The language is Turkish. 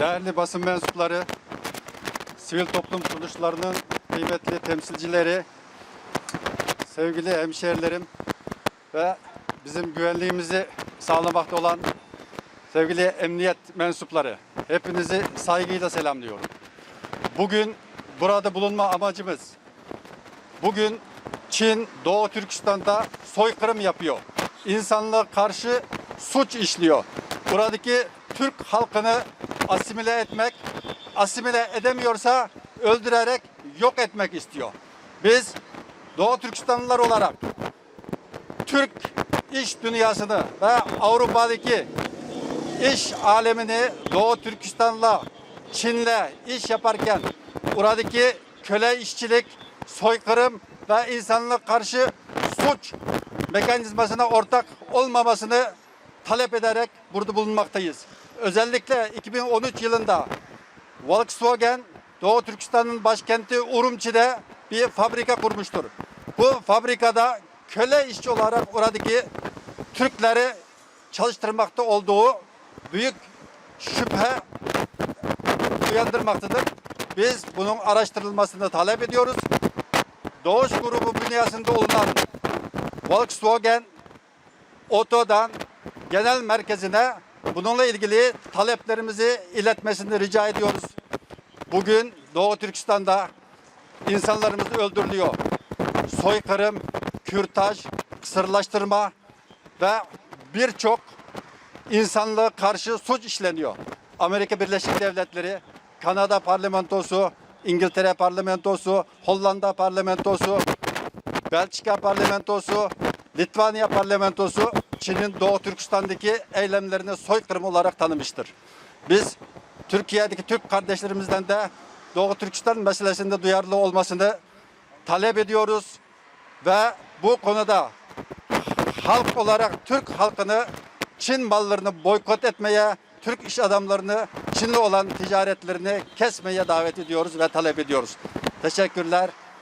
değerli basın mensupları, sivil toplum kuruluşlarının kıymetli temsilcileri, sevgili hemşehrilerim ve bizim güvenliğimizi sağlamakta olan sevgili emniyet mensupları, hepinizi saygıyla selamlıyorum. Bugün burada bulunma amacımız, bugün Çin Doğu Türkistan'da soykırım yapıyor. İnsanlığa karşı suç işliyor. Buradaki Türk halkını asimile etmek, asimile edemiyorsa öldürerek yok etmek istiyor. Biz Doğu Türkistanlılar olarak Türk iş dünyasını ve Avrupa'daki iş alemini Doğu Türkistan'la Çin'le iş yaparken buradaki köle işçilik, soykırım ve insanlığa karşı suç mekanizmasına ortak olmamasını talep ederek burada bulunmaktayız. Özellikle 2013 yılında Volkswagen Doğu Türkistan'ın başkenti Urumçi'de bir fabrika kurmuştur. Bu fabrikada köle işçi olarak oradaki Türkleri çalıştırmakta olduğu büyük şüphe uyandırmaktadır. Biz bunun araştırılmasını talep ediyoruz. Doğuş grubu bünyasında olunan Volkswagen Oto'dan genel merkezine bununla ilgili taleplerimizi iletmesini rica ediyoruz. Bugün Doğu Türkistan'da insanlarımız öldürülüyor. Soykırım, kürtaj, kısırlaştırma ve birçok insanlığa karşı suç işleniyor. Amerika Birleşik Devletleri, Kanada parlamentosu, İngiltere parlamentosu, Hollanda parlamentosu, Belçika parlamentosu, Litvanya parlamentosu Çin'in Doğu Türkistan'daki eylemlerini soykırım olarak tanımıştır. Biz Türkiye'deki Türk kardeşlerimizden de Doğu Türkistan meselesinde duyarlı olmasını talep ediyoruz ve bu konuda halk olarak Türk halkını Çin mallarını boykot etmeye, Türk iş adamlarını Çinli olan ticaretlerini kesmeye davet ediyoruz ve talep ediyoruz. Teşekkürler.